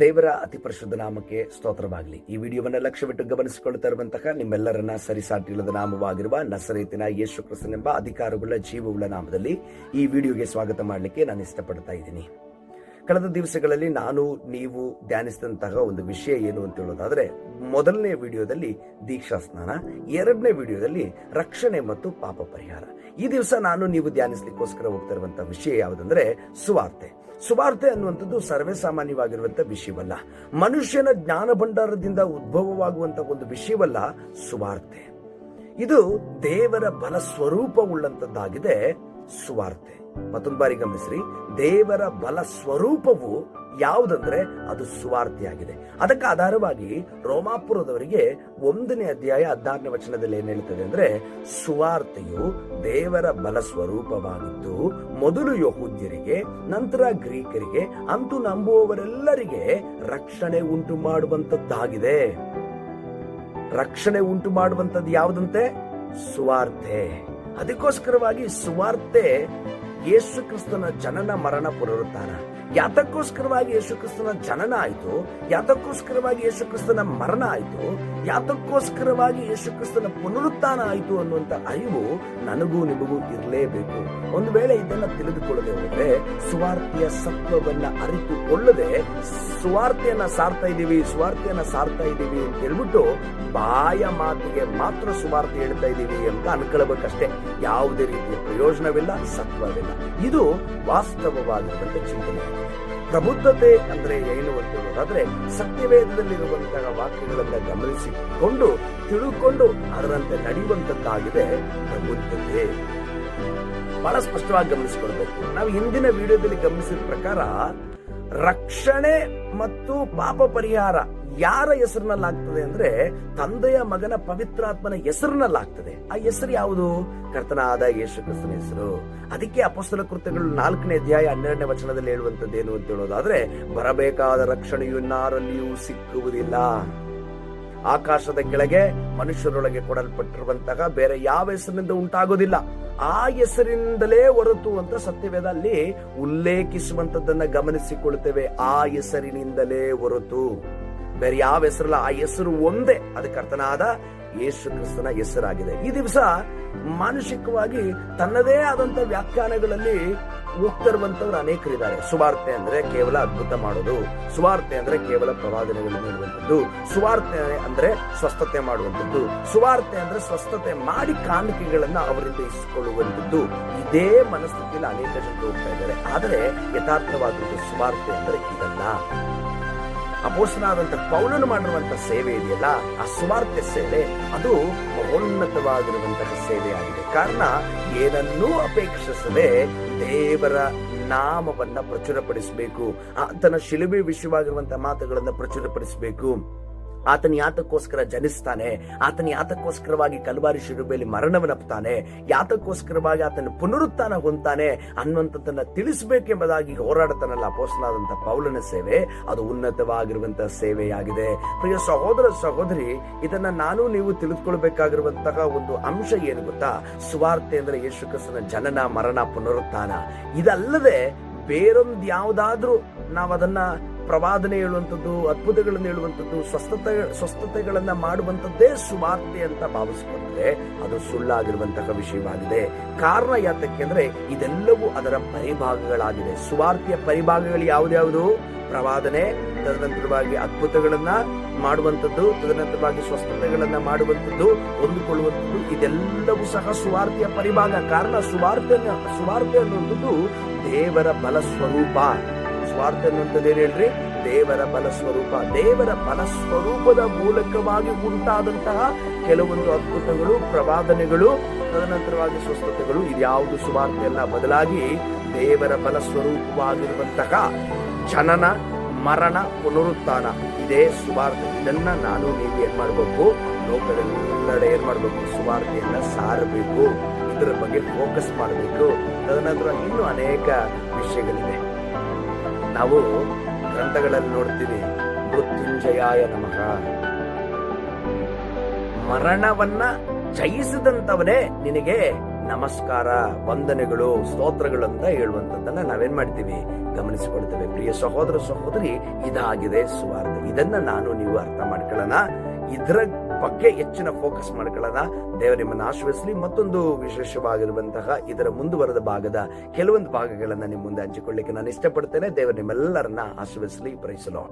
ದೇವರ ಅತಿ ಪರಿಶುದ್ಧ ನಾಮಕ್ಕೆ ಸ್ತೋತ್ರವಾಗಲಿ. ಈ ವಿಡಿಯೋವನ್ನು ಲಕ್ಷ್ಯವಿಟ್ಟು ಗಮನಿಸಿಕೊಳ್ಳುತ್ತಾ ಇರುವಂತಹ ನಿಮ್ಮೆಲ್ಲರನ್ನ ಸರಿಸಾಟಿಲ್ಲದ ನಾಮವಾಗಿರುವ ನಸರೇತಿನ ಯೇಸು ಕ್ರಿಸ್ತನೆಂಬ ಅಧಿಕಾರವುಳ್ಳ ಜೀವವುಳ್ಳ ನಾಮದಲ್ಲಿ ಈ ವಿಡಿಯೋಗೆ ಸ್ವಾಗತ ಮಾಡಲಿಕ್ಕೆ ನಾನು ಇಷ್ಟಪಡ್ತಾ ಇದ್ದೀನಿ. ಕಳೆದ ದಿವಸಗಳಲ್ಲಿ ನಾನು, ನೀವು ಧ್ಯಾನಿಸಿದಂತಹ ಒಂದು ವಿಷಯ ಏನು ಅಂತ ಹೇಳೋದಾದ್ರೆ, ಮೊದಲನೇ ವಿಡಿಯೋದಲ್ಲಿ ದೀಕ್ಷಾ ಸ್ನಾನ, ಎರಡನೇ ವಿಡಿಯೋದಲ್ಲಿ ರಕ್ಷಣೆ ಮತ್ತು ಪಾಪ ಪರಿಹಾರ. ಈ ದಿವಸ ನಾನು ನೀವು ಧ್ಯಾನಿಸ್ಲಿಕ್ಕೋಸ್ಕರ ಹೋಗ್ತಾ ಇರುವಂತಹ ವಿಷಯ ಯಾವುದಂದ್ರೆ, ಸುವಾರ್ತೆ. ಸುವಾರ್ತೆ ಅನ್ನುವಂಥದ್ದು ಸರ್ವೇ ಸಾಮಾನ್ಯವಾಗಿರುವಂತಹ ವಿಷಯವಲ್ಲ. ಮನುಷ್ಯನ ಜ್ಞಾನ ಭಂಡಾರದಿಂದ ಉದ್ಭವವಾಗುವಂತಹ ಒಂದು ವಿಷಯವಲ್ಲ ಸುವಾರ್ತೆ. ಇದು ದೇವರ ಬಲ ಸ್ವರೂಪವುಳ್ಳಂತದ್ದಾಗಿದೆ ಸುವಾರ್ತೆ. ಮತ್ತೊಂದು ಬಾರಿ ಗಮನಿಸ್ರಿ. ದೇವರ ಬಲ ಸ್ವರೂಪವು ಯಾವುದಂದ್ರೆ ಅದು ಸ್ವಾರ್ಥಿಯಾಗಿದೆ. ಅದಕ್ಕೆ ಆಧಾರವಾಗಿ ರೋಮಾಪುರದವರಿಗೆ ಒಂದನೇ ಅಧ್ಯಾಯ ಹದಿನಾರನೇ ವಚನದಲ್ಲಿ ಏನ್ ಹೇಳ್ತದೆ ಅಂದ್ರೆ ಸುವಾರ್ತೆಯು ದೇವರ ಬಲ ಸ್ವರೂಪವಾಗಿದ್ದು, ಮೊದಲು ಯಹೂದ್ಯರಿಗೆ, ನಂತರ ಗ್ರೀಕರಿಗೆ, ಅಂತೂ ನಂಬುವವರೆಲ್ಲರಿಗೆ ರಕ್ಷಣೆ ಉಂಟು ಮಾಡುವಂತದ್ದಾಗಿದೆ ರಕ್ಷಣೆ ಉಂಟು ಮಾಡುವಂತದ್ದು ಯಾವುದಂತೆ? ಸುವಾರ್ತೆ. ಅದಕ್ಕೋಸ್ಕರವಾಗಿ ಸುವಾರ್ತೆ ಯೇಸು ಕ್ರಿಸ್ತನ ಜನನ ಮರಣ ಪುನರುತ್ಥಾನ. ಯಾತಕ್ಕೋಸ್ಕರವಾಗಿ ಯೇಸು ಕ್ರಿಸ್ತನ ಜನನ ಆಯಿತು, ಯಾತಕ್ಕೋಸ್ಕರವಾಗಿ ಯೇಸು ಕ್ರಿಸ್ತನ ಮರಣ ಆಯಿತು, ಯಾತಕ್ಕೋಸ್ಕರವಾಗಿ ಯೇಸು ಕ್ರಿಸ್ತನ ಪುನರುತ್ಥಾನ ಆಯಿತು ಅನ್ನುವಂತ ಅರಿವು ನನಗೂ ನಿಮಗೂ ಇರಲೇಬೇಕು. ಒಂದು ವೇಳೆ ಇದನ್ನ ತಿಳಿದುಕೊಳ್ಳದೆ ಹೋದ್ರೆ ಸ್ವಾರ್ಥಿಯ ಸತ್ವವನ್ನ ಅರಿತುಕೊಳ್ಳದೆ ಸ್ವಾರ್ಥಿಯನ್ನ ಸಾರ್ತಾ ಇದ್ದೀವಿ, ಸುವಾರ್ತೆಯನ್ನ ಸಾರ್ತಾ ಇದ್ದೀವಿ ಅಂತ ಹೇಳ್ಬಿಟ್ಟು ಬಾಯ ಮಾತಿಗೆ ಮಾತ್ರ ಸುವಾರ್ತೆ ಹೇಳ್ತಾ ಇದ್ದೀವಿ ಅಂತ ಅನ್ಕೊಳ್ಬೇಕಷ್ಟೇ. ಯಾವುದೇ ರೀತಿಯ ಪ್ರಯೋಜನವಿಲ್ಲ, ಸತ್ವವಿಲ್ಲ. ಇದು ವಾಸ್ತವವಾಗಿರುವಂತ ಚಿಂತನೆಯಾಗಿದೆ ಪ್ರಬುದ್ಧತೆ ಅಂದ್ರೆ ಏನು ಅಂತ ಹೇಳೋದಾದ್ರೆ ಸತ್ಯವೇದದಲ್ಲಿರುವಂತಹ ವಾಕ್ಯಗಳನ್ನ ಗಮನಿಸಿಕೊಂಡು ತಿಳುಕೊಂಡು ಅದರಂತೆ ನಡೆಯುವಂತದ್ದಾಗಿದೆ ಪ್ರಬುದ್ಧತೆ. ಬಹಳ ಸ್ಪಷ್ಟವಾಗಿ ಗಮನಿಸಿಕೊಳ್ಬೇಕು. ನಾವು ಹಿಂದಿನ ವಿಡಿಯೋದಲ್ಲಿ ಗಮನಿಸಿದ ಪ್ರಕಾರ ರಕ್ಷಣೆ ಮತ್ತು ಪಾಪ ಪರಿಹಾರ ಯಾರ ಹೆಸರಿನಲ್ಲಾಗ್ತದೆ ಅಂದ್ರೆ ತಂದೆಯ ಮಗನ ಪವಿತ್ರಾತ್ಮನ ಹೆಸರಿನಲ್ಲಾಗ್ತದೆ. ಆ ಹೆಸರು ಯಾವುದು? ಕರ್ತನಾದ ಯೇಸು ಕ್ರಿಸ್ತನ ಹೆಸರು. ಅದಕ್ಕೆ ಅಪಸ್ತಲ ಕೃತ್ಯಗಳು ನಾಲ್ಕನೇ ಅಧ್ಯಾಯ ಹನ್ನೆರಡನೇ ವಚನದಲ್ಲಿ ಹೇಳುವಂತದ್ದು ಏನು ಅಂತ ಹೇಳೋದಾದ್ರೆ, ಬರಬೇಕಾದ ರಕ್ಷಣೆಯು ಇನ್ನಾರಲ್ಲಿಯೂ ಸಿಕ್ಕುವುದಿಲ್ಲ. ಆಕಾಶದ ಕೆಳಗೆ ಮನುಷ್ಯರೊಳಗೆ ಕೊಡಲ್ಪಟ್ಟಿರುವಂತಹ ಬೇರೆ ಯಾವ ಹೆಸರಿನಿಂದ ಉಂಟಾಗೋದಿಲ್ಲ ಆ ಹೆಸರಿನಿಂದಲೇ ಹೊರತು ಅಂತ ಸತ್ಯವೇದ ಅಲ್ಲಿ ಉಲ್ಲೇಖಿಸುವಂತದ್ದನ್ನ ಗಮನಿಸಿಕೊಳ್ತೇವೆ. ಆ ಹೆಸರಿನಿಂದಲೇ ಹೊರತು. ಬೇರೆ ಯಾವ ಹೆಸರಲ್ಲ, ಆ ಹೆಸರು ಒಂದೇ. ಅದಕ್ಕೆ ಕರ್ತನಾದ ಯೇಸು ಕ್ರಿಸ್ತನ ಹೆಸರಾಗಿದೆ. ಈ ದಿವಸ ಮಾನಸಿಕವಾಗಿ ತನ್ನದೇ ಆದಂತ ವ್ಯಾಖ್ಯಾನಗಳಲ್ಲಿ ಹೋಗ್ತಿರುವಂತವ್ರು ಅನೇಕರಿದ್ದಾರೆ. ಸುವಾರ್ತೆ ಅಂದ್ರೆ ಕೇವಲ ಅದ್ಭುತ ಮಾಡೋದು ಸುವಾರ್ತೆ ಅಂದ್ರೆ ಕೇವಲ ಪ್ರವಾದನೆಗಳನ್ನು ನೀಡುವಂಥದ್ದು. ಸುವಾರ್ತೆ ಅಂದ್ರೆ ಸ್ವಸ್ಥತೆ ಮಾಡುವಂಥದ್ದು. ಸುವಾರ್ತೆ ಅಂದ್ರೆ ಸ್ವಸ್ಥತೆ ಮಾಡಿ ಕಾಣಿಕೆಗಳನ್ನ ಅವರಿಂದ ಇಸ್ಕೊಳ್ಳುವಂಥದ್ದು. ಇದೇ ಮನಸ್ಥಿತಿಯಲ್ಲಿ ಅನೇಕ ಜನರು ಹೋಗ್ತಾ ಇದ್ದಾರೆ. ಆದರೆ ಯಥಾರ್ಥವಾದದ್ದು ಸುವಾರ್ತೆ ಅಂದ್ರೆ ಇದಲ್ಲ ಅಪೋಷನಾದಂತ ಪೌಲನು ಮಾಡಿರುವಂತಹ ಸೇವೆ ಇದೆಯಲ್ಲ? ಆ ಸುವಾರ್ತೆ ಸೇವೆ, ಅದು ಮಹೋನ್ನತವಾಗಿರುವಂತಹ ಸೇವೆಯಾಗಿದೆ. ಕಾರಣ, ಏನನ್ನೂ ಅಪೇಕ್ಷಿಸದೆ ದೇವರ ನಾಮವನ್ನ ಪ್ರಚುರಪಡಿಸಬೇಕು. ಆತನ ಶಿಲುಬೆ ವಿಷಯವಾಗಿರುವಂತಹ ಮಾತುಗಳನ್ನ ಪ್ರಚುರಪಡಿಸಬೇಕು. ಆತನ ಯಾತಕ್ಕೋಸ್ಕರ ಜನಿಸ್ತಾನೆ. ಆತನ ಯಾತಕ್ಕೋಸ್ಕರವಾಗಿ ಕಲ್ಬಾರಿ ಶಿರುಬೆಯಲ್ಲಿ ಮರಣವನ್ನಪ್ತಾನೆ ಯಾತಕ್ಕೋಸ್ಕರವಾಗಿ ಆತನ ಪುನರುತ್ಥಾನ ಹೊಂತಾನೆ ಅನ್ನುವಂಥದ್ದನ್ನ ತಿಳಿಸಬೇಕೆಂಬುದಾಗಿ ಹೋರಾಡತಾನಲ್ಲ ಅಪೋಸ್ನಾದಂತ ಪೌಲನ ಸೇವೆ. ಅದು ಉನ್ನತವಾಗಿರುವಂತಹ ಸೇವೆಯಾಗಿದೆ. ಪ್ರಿಯ ಸಹೋದರ ಸಹೋದರಿ, ಇದನ್ನ ನಾನು ನೀವು ತಿಳಿದುಕೊಳ್ಬೇಕಾಗಿರುವಂತಹ ಒಂದು ಅಂಶ ಏನು ಗೊತ್ತಾ? ಸುವಾರ್ತೆ ಅಂದ್ರೆ ಯೇಸು ಕ್ರಿಸ್ತನ ಜನನ, ಮರಣ, ಪುನರುತ್ಥಾನ. ಇದಲ್ಲದೆ ಬೇರೊಂದು ಯಾವುದಾದ್ರೂ ನಾವು ಅದನ್ನ ಪ್ರವಾದನೆ ಹೇಳುವಂಥದ್ದು, ಅದ್ಭುತಗಳನ್ನು ಹೇಳುವಂಥದ್ದು, ಸ್ವಸ್ಥತೆ, ಸ್ವಸ್ಥತೆಗಳನ್ನು ಮಾಡುವಂಥದ್ದೇ ಸುವಾರ್ತೆ ಅಂತ ಭಾವಿಸಿಕೊಂಡ್ರೆ ಅದು ಸುಳ್ಳಾಗಿರುವಂತಹ ವಿಷಯವಾಗಿದೆ. ಕಾರಣ ಯಾತಕ್ಕೆ ಅಂದ್ರೆ ಇದೆಲ್ಲವೂ ಅದರ ಪರಿಭಾಗಗಳಾಗಿದೆ ಸುವಾರ್ತೆಯ ಪರಿಭಾಗಗಳು ಯಾವ್ದ್ಯಾವುದು ಪ್ರವಾದನೆ, ತದನಂತರವಾಗಿ ಅದ್ಭುತಗಳನ್ನ ಮಾಡುವಂಥದ್ದು, ತದನಂತರವಾಗಿ ಸ್ವಸ್ಥತೆಗಳನ್ನ ಮಾಡುವಂಥದ್ದು, ಹೊಂದಿಕೊಳ್ಳುವಂಥದ್ದು, ಇದೆಲ್ಲವೂ ಸಹ ಸುವಾರ್ತೆಯ ಪರಿಭಾಗ. ಕಾರಣ ಸುವಾರ್ತೆ ಸುವಾರ್ತೆ ಅನ್ನುವಂಥದ್ದು ದೇವರ ಬಲ ಸ್ವರೂಪ ಏನ್ ಹೇಳ್ರಿ? ದೇವರ ಬಲ ಸ್ವರೂಪ ದೇವರ ಬಲ ಸ್ವರೂಪದ ಮೂಲಕವಾಗಿ ಉಂಟಾದಂತಹ ಕೆಲವೊಂದು ಅದ್ಭುತಗಳು, ಪ್ರವಾದನೆಗಳು, ತದನಂತರವಾಗಿ ಸ್ವಸ್ಥತೆಗಳು, ಇದ್ಯಾವುದು ಸುವಾರ್ತೆಯಲ್ಲ ಬದಲಾಗಿ ದೇವರ ಬಲ ಸ್ವರೂಪವಾಗಿರುವಂತಹ ಜನನ, ಮರಣ, ಪುನರುತ್ಥಾನ, ಇದೇ ಸುವಾರ್ತೆ. ಇದನ್ನ ನಾನು ನೀವು ಏನ್ ಮಾಡ್ಬೇಕು? ಲೋಕದೆಲ್ಲೆಡೆ ಏನ್ ಮಾಡಬೇಕು? ಸುವಾರ್ತೆಯನ್ನ ಸಾರಬೇಕು. ಇದರ ಬಗ್ಗೆ ಫೋಕಸ್ ಮಾಡಬೇಕು. ತದನಂತರ ಇನ್ನೂ ಅನೇಕ ವಿಷಯಗಳಿವೆ. ನಾವು ಗ್ರಂಥಗಳಲ್ಲಿ ನೋಡ್ತೀವಿ, ಮೃತ್ಯುಂಜಯಾಯ ನಮಃ. ಮರಣವನ್ನ ಜಯಿಸಿದಂತವನೇ ನಿನಗೆ ನಮಸ್ಕಾರ, ವಂದನೆಗಳು, ಸ್ತೋತ್ರಗಳು ಅಂತ ಹೇಳುವಂತದ್ದನ್ನ ನಾವೇನ್ ಮಾಡ್ತೀವಿ? ಗಮನಿಸಿಕೊಳ್ತೇವೆ ಪ್ರಿಯ ಸಹೋದರ ಸಹೋದರಿ, ಇದಾಗಿದೆ ಸುವಾರ್ಥ ಇದನ್ನ ನಾನು ನೀವು ಅರ್ಥ ಮಾಡ್ಕೊಳ್ಳೋಣ. ಇದರ ಬಗ್ಗೆ ಹೆಚ್ಚಿನ ಫೋಕಸ್ ಮಾಡ್ಕೊಳ್ಳೋಣ. ದೇವರು ನಿಮ್ಮನ್ನು ಆಶ್ರಯಿಸಲಿ ಮತ್ತೊಂದು ವಿಶೇಷವಾಗಿರುವಂತಹ ಇದರ ಮುಂದುವರೆದ ಭಾಗದ ಕೆಲವೊಂದು ಭಾಗಗಳನ್ನ ನಿಮ್ಮ ಮುಂದೆ ಹಂಚಿಕೊಳ್ಳಿಕ್ಕೆ ನಾನು ಇಷ್ಟಪಡ್ತೇನೆ. ದೇವರು ನಿಮ್ಮೆಲ್ಲರನ್ನ ಆಶ್ರಯಿಸಲಿ ಪ್ರೈಸಲೋ